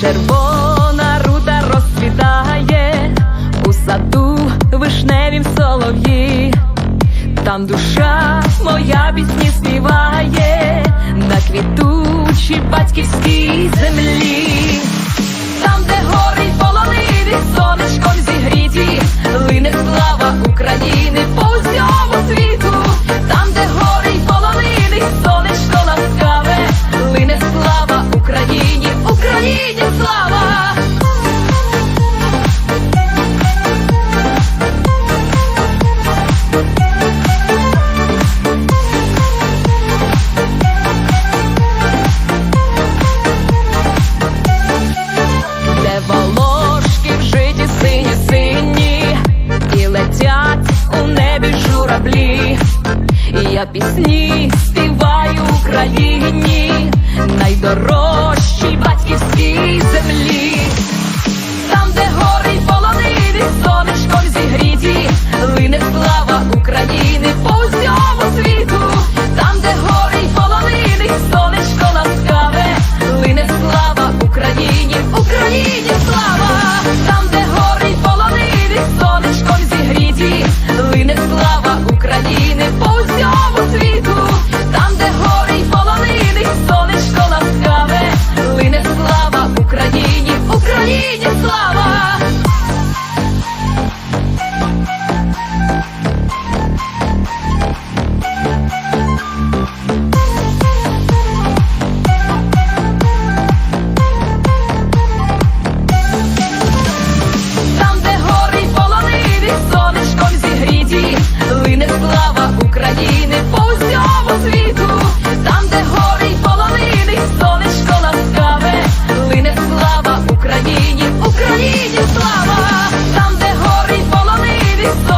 червона рута розцвітає у саду вишневім солов'ї, там душа моя пісні співає на квітучій батьківській землі. кораблі, і я пісні співаю Україні, найдорожчі. it's